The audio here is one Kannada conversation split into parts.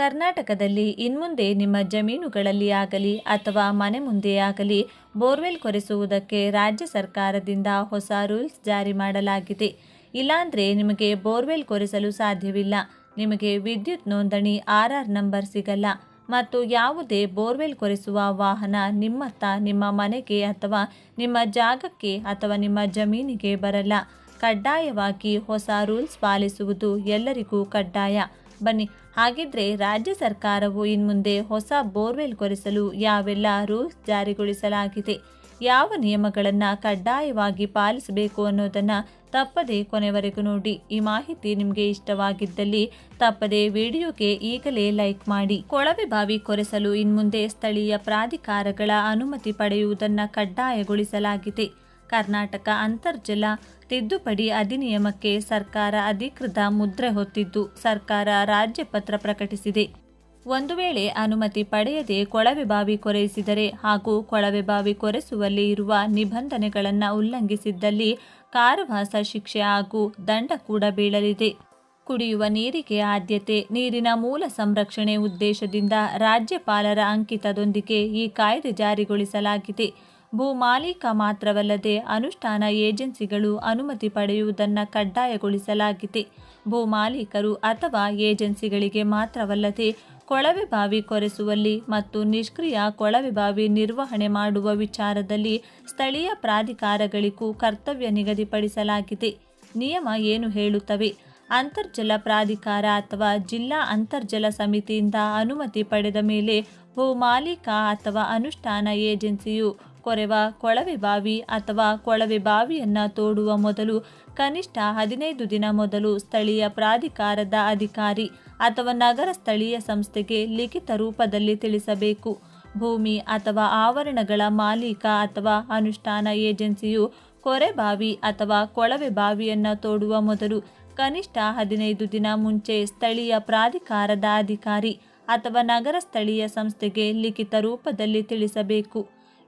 ಕರ್ನಾಟಕದಲ್ಲಿ ಇನ್ಮುಂದೆ ನಿಮ್ಮ ಜಮೀನುಗಳಲ್ಲಿ ಆಗಲಿ ಅಥವಾ ಮನೆ ಮುಂದೆ ಆಗಲಿ ಬೋರ್ವೆಲ್ ಕೊರೆಸುವುದಕ್ಕೆ ರಾಜ್ಯ ಸರ್ಕಾರದಿಂದ ಹೊಸ ರೂಲ್ಸ್ ಜಾರಿ ಮಾಡಲಾಗಿದೆ. ಇಲ್ಲಾಂದರೆ ನಿಮಗೆ ಬೋರ್ವೆಲ್ ಕೊರೆಸಲು ಸಾಧ್ಯವಿಲ್ಲ. ನಿಮಗೆ ವಿದ್ಯುತ್ ನೋಂದಣಿ ಆರ್ ಆರ್ ನಂಬರ್ ಸಿಗಲ್ಲ. ಮತ್ತು ಯಾವುದೇ ಬೋರ್ವೆಲ್ ಕೊರೆಸುವ ವಾಹನ ನಿಮ್ಮತ್ತ ನಿಮ್ಮ ಮನೆಗೆ ಅಥವಾ ನಿಮ್ಮ ಜಾಗಕ್ಕೆ ಅಥವಾ ನಿಮ್ಮ ಜಮೀನಿಗೆ ಬರಲ್ಲ. ಕಡ್ಡಾಯವಾಗಿ ಹೊಸ ರೂಲ್ಸ್ ಪಾಲಿಸುವುದು ಎಲ್ಲರಿಗೂ ಕಡ್ಡಾಯ. ಬನ್ನಿ. ಹಾಗಿದ್ರೆ ರಾಜ್ಯ ಸರ್ಕಾರವು ಇನ್ಮುಂದೆ ಹೊಸ ಬೋರ್ವೆಲ್ ಕೊರೆಸಲು ಯಾವೆಲ್ಲ ರೂಲ್ಸ್ ಜಾರಿಗೊಳಿಸಲಾಗಿದೆ? ಯಾವ ನಿಯಮಗಳನ್ನು ಕಡ್ಡಾಯವಾಗಿ ಪಾಲಿಸಬೇಕು ಅನ್ನೋದನ್ನು ತಪ್ಪದೆ ಕೊನೆವರೆಗೂ ನೋಡಿ. ಈ ಮಾಹಿತಿ ನಿಮಗೆ ಇಷ್ಟವಾಗಿದ್ದಲ್ಲಿ ತಪ್ಪದೆ ವಿಡಿಯೋಗೆ ಈಗಲೇ ಲೈಕ್ ಮಾಡಿ. ಕೊಳವೆ ಬಾವಿ ಕೊರೆಸಲು ಇನ್ಮುಂದೆ ಸ್ಥಳೀಯ ಪ್ರಾಧಿಕಾರಗಳ ಅನುಮತಿ ಪಡೆಯುವುದನ್ನು ಕಡ್ಡಾಯಗೊಳಿಸಲಾಗಿದೆ. ಕರ್ನಾಟಕ ಅಂತರ್ಜಲ ತಿದ್ದುಪಡಿ ಅಧಿನಿಯಮಕ್ಕೆ ಸರ್ಕಾರ ಅಧಿಕೃತ ಮುದ್ರೆ ಹೊತ್ತಿದ್ದು ಸರ್ಕಾರ ರಾಜ್ಯ ಪತ್ರ ಪ್ರಕಟಿಸಿದೆ. ಒಂದು ವೇಳೆ ಅನುಮತಿ ಪಡೆಯದೆ ಕೊಳವೆ ಬಾವಿ ಕೊರೆಯಿಸಿದರೆ ಹಾಗೂ ಕೊಳವೆ ಬಾವಿ ಕೊರೆಸುವಲ್ಲಿ ಇರುವ ನಿಬಂಧನೆಗಳನ್ನು ಉಲ್ಲಂಘಿಸಿದ್ದಲ್ಲಿ ಕಾರವಾಸ ಶಿಕ್ಷೆ ಹಾಗೂ ದಂಡ ಕೂಡ ಬೀಳಲಿದೆ. ಕುಡಿಯುವ ನೀರಿಗೆ ಆದ್ಯತೆ, ನೀರಿನ ಮೂಲ ಸಂರಕ್ಷಣೆ ಉದ್ದೇಶದಿಂದ ರಾಜ್ಯಪಾಲರ ಅಂಕಿತದೊಂದಿಗೆ ಈ ಕಾಯ್ದೆ ಜಾರಿಗೊಳಿಸಲಾಗಿದೆ. ಭೂಮಾಲೀಕ ಮಾತ್ರವಲ್ಲದೆ ಅನುಷ್ಠಾನ ಏಜೆನ್ಸಿಗಳು ಅನುಮತಿ ಪಡೆಯುವುದನ್ನು ಕಡ್ಡಾಯಗೊಳಿಸಲಾಗಿದೆ. ಭೂ ಮಾಲೀಕರು ಅಥವಾ ಏಜೆನ್ಸಿಗಳಿಗೆ ಮಾತ್ರವಲ್ಲದೆ ಕೊಳವೆ ಬಾವಿ ಕೊರೆಸುವಲ್ಲಿ ಮತ್ತು ನಿಷ್ಕ್ರಿಯ ಕೊಳವೆ ಬಾವಿ ನಿರ್ವಹಣೆ ಮಾಡುವ ವಿಚಾರದಲ್ಲಿ ಸ್ಥಳೀಯ ಪ್ರಾಧಿಕಾರಗಳಿಗೂ ಕರ್ತವ್ಯ ನಿಗದಿಪಡಿಸಲಾಗಿದೆ. ನಿಯಮ ಏನು ಹೇಳುತ್ತವೆ? ಅಂತರ್ಜಲ ಪ್ರಾಧಿಕಾರ ಅಥವಾ ಜಿಲ್ಲಾ ಅಂತರ್ಜಲ ಸಮಿತಿಯಿಂದ ಅನುಮತಿ ಪಡೆದ ಮೇಲೆ ಭೂ ಮಾಲೀಕ ಅಥವಾ ಅನುಷ್ಠಾನ ಏಜೆನ್ಸಿಯು ಕೊರೆವ ಕೊಳವೆ ಬಾವಿ ಅಥವಾ ಕೊಳವೆ ಬಾವಿಯನ್ನು ತೋಡುವ ಮೊದಲು ಕನಿಷ್ಠ ಹದಿನೈದು ದಿನ ಮೊದಲು ಸ್ಥಳೀಯ ಪ್ರಾಧಿಕಾರದ ಅಧಿಕಾರಿ ಅಥವಾ ನಗರ ಸ್ಥಳೀಯ ಸಂಸ್ಥೆಗೆ ಲಿಖಿತ ರೂಪದಲ್ಲಿ ತಿಳಿಸಬೇಕು. ಭೂಮಿ ಅಥವಾ ಆವರಣಗಳ ಮಾಲೀಕ ಅಥವಾ ಅನುಷ್ಠಾನ ಏಜೆನ್ಸಿಯು ಕೊರೆಬಾವಿ ಅಥವಾ ಕೊಳವೆ ಬಾವಿಯನ್ನು ತೋಡುವ ಮೊದಲು ಕನಿಷ್ಠ ಹದಿನೈದು ದಿನ ಮುಂಚೆ ಸ್ಥಳೀಯ ಪ್ರಾಧಿಕಾರದ ಅಧಿಕಾರಿ ಅಥವಾ ನಗರ ಸ್ಥಳೀಯ ಸಂಸ್ಥೆಗೆ ಲಿಖಿತ ರೂಪದಲ್ಲಿ ತಿಳಿಸಬೇಕು.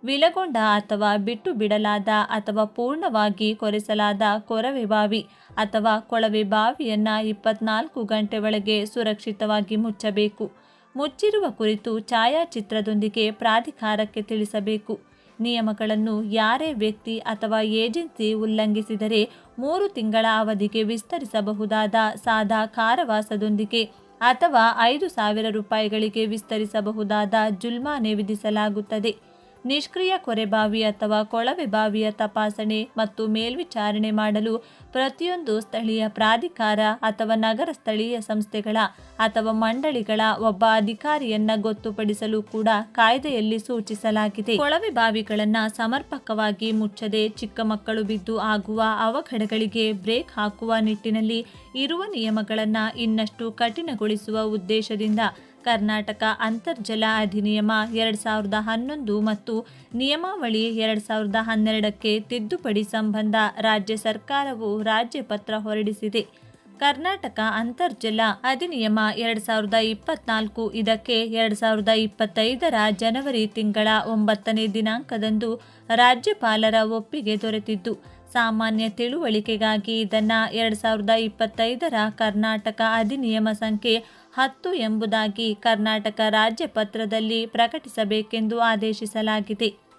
ವಿಲಗೊಂಡ ಅಥವಾ ಬಿಟ್ಟು ಬಿಡಲಾದ ಅಥವಾ ಪೂರ್ಣವಾಗಿ ಕೊರೆಸಲಾದ ಕೊರವೆ ಬಾವಿ ಅಥವಾ ಕೊಳವೆ ಬಾವಿಯನ್ನು ಇಪ್ಪತ್ನಾಲ್ಕು ಗಂಟೆ ಒಳಗೆ ಸುರಕ್ಷಿತವಾಗಿ ಮುಚ್ಚಬೇಕು. ಮುಚ್ಚಿರುವ ಕುರಿತು ಛಾಯಾಚಿತ್ರದೊಂದಿಗೆ ಪ್ರಾಧಿಕಾರಕ್ಕೆ ತಿಳಿಸಬೇಕು. ನಿಯಮಗಳನ್ನು ಯಾರೇ ವ್ಯಕ್ತಿ ಅಥವಾ ಏಜೆನ್ಸಿ ಉಲ್ಲಂಘಿಸಿದರೆ ಮೂರು ತಿಂಗಳ ಅವಧಿಗೆ ವಿಸ್ತರಿಸಬಹುದಾದ ಸಾದಾ ಕಾರವಾಸದೊಂದಿಗೆ ಅಥವಾ ಐದು ಸಾವಿರ ರೂಪಾಯಿಗಳಿಗೆ ವಿಸ್ತರಿಸಬಹುದಾದ ಜುಲ್ಮಾನೆ ವಿಧಿಸಲಾಗುತ್ತದೆ. ನಿಷ್ಕ್ರಿಯ ಕೊರೆಬಾವಿ ಅಥವಾ ಕೊಳವೆ ಬಾವಿಯ ತಪಾಸಣೆ ಮತ್ತು ಮೇಲ್ವಿಚಾರಣೆ ಮಾಡಲು ಪ್ರತಿಯೊಂದು ಸ್ಥಳೀಯ ಪ್ರಾಧಿಕಾರ ಅಥವಾ ನಗರ ಸ್ಥಳೀಯ ಸಂಸ್ಥೆಗಳ ಅಥವಾ ಮಂಡಳಿಗಳ ಒಬ್ಬ ಅಧಿಕಾರಿಯನ್ನ ಗೊತ್ತುಪಡಿಸಲು ಕೂಡ ಕಾಯ್ದೆಯಲ್ಲಿ ಸೂಚಿಸಲಾಗಿದೆ. ಕೊಳವೆ ಬಾವಿಗಳನ್ನ ಸಮರ್ಪಕವಾಗಿ ಮುಚ್ಚದೆ ಚಿಕ್ಕ ಮಕ್ಕಳು ಬಿದ್ದು ಆಗುವ ಅವಘಡಗಳಿಗೆ ಬ್ರೇಕ್ ಹಾಕುವ ನಿಟ್ಟಿನಲ್ಲಿ ಇರುವ ನಿಯಮಗಳನ್ನು ಇನ್ನಷ್ಟು ಕಠಿಣಗೊಳಿಸುವ ಉದ್ದೇಶದಿಂದ ಕರ್ನಾಟಕ ಅಂತರ್ಜಲ ಅಧಿನಿಯಮ ಎರಡ್ ಸಾವಿರದ ಹನ್ನೊಂದು ಮತ್ತು ನಿಯಮಾವಳಿ ಎರಡು ಸಾವಿರದ ಹನ್ನೆರಡಕ್ಕೆ ತಿದ್ದುಪಡಿ ಸಂಬಂಧ ರಾಜ್ಯ ಸರ್ಕಾರವು ರಾಜ್ಯ ಪತ್ರ ಹೊರಡಿಸಿದೆ. ಕರ್ನಾಟಕ ಅಂತರ್ಜಲ ಅಧಿನಿಯಮ ಎರಡ್ ಸಾವಿರದ ಇಪ್ಪತ್ನಾಲ್ಕು ಇದಕ್ಕೆ ಎರಡು ಸಾವಿರದ ಇಪ್ಪತ್ತೈದರ ಜನವರಿ ತಿಂಗಳ ಒಂಬತ್ತನೇ ದಿನಾಂಕದಂದು ರಾಜ್ಯಪಾಲರ ಒಪ್ಪಿಗೆ ದೊರೆತಿದ್ದು. ಸಾಮಾನ್ಯ ತಿಳುವಳಿಕೆಗಾಗಿ ಇದನ್ನು ಎರಡು ಸಾವಿರದ ಇಪ್ಪತ್ತೈದರ ಕರ್ನಾಟಕ ಅಧಿನಿಯಮ ಸಂಖ್ಯೆ ಹತ್ತು ಎಂಬುದಾಗಿ ಕರ್ನಾಟಕ ರಾಜ್ಯ ಪತ್ರದಲ್ಲಿ ಪ್ರಕಟಿಸಬೇಕೆಂದು ಆದೇಶಿಸಲಾಗಿದೆ.